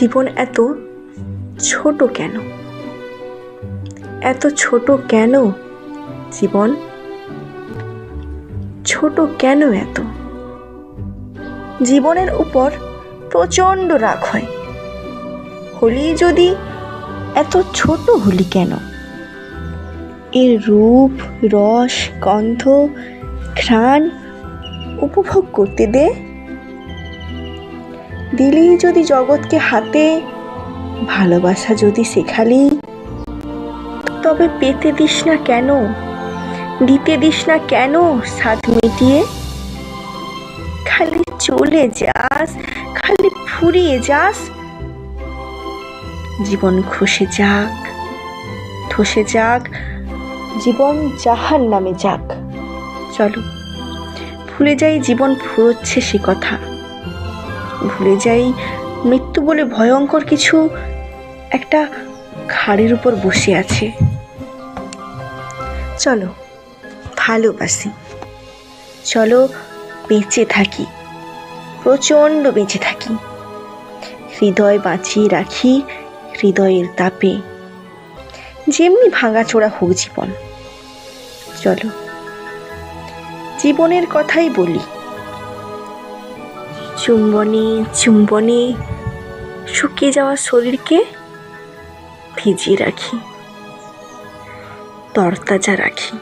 জীবন এত ছোট কেন? এত ছোট কেন জীবন? ছোট কেন এত? জীবনের উপর প্রচণ্ড রাগ হয়। হলি যদি এত ছোট হলি কেন? এর রূপ, রস, গন্ধ, ঘ্রাণ উপভোগ করতে দে। দিলি যদি জগৎকে হাতে, ভালোবাসা যদি শেখালি, তবে পেতে দিস না কেন? দিতে দিস না কেন স্বাদ মিটিয়ে? খালি চলে যাস, খালি ফুরিয়ে যাস। জীবন খসে যাক ধসে যাক, জীবন যাহার নামে যাক। চলো, ভুলে যাই জীবন ফুরোচ্ছে সে কথা। ভুলে যাই। মৃত্যু বলে ভয়ঙ্কর কিছু একটা খাড়ের উপর বসে আছে। চলো, ভালোবাসি। চলো, বেঁচে থাকি। প্রচণ্ড বেঁচে থাকি। হৃদয় বাঁচিয়ে রাখি হৃদয়ের তাপে। যেমনি ভাঙাচোরা হোক জীবন। চলো, জীবনের কথাই বলি। চুম্বনে চুম্বনে শুকিয়ে যাওয়া শরীরকে ভিজিয়ে রাখি তরতাজা রাখি।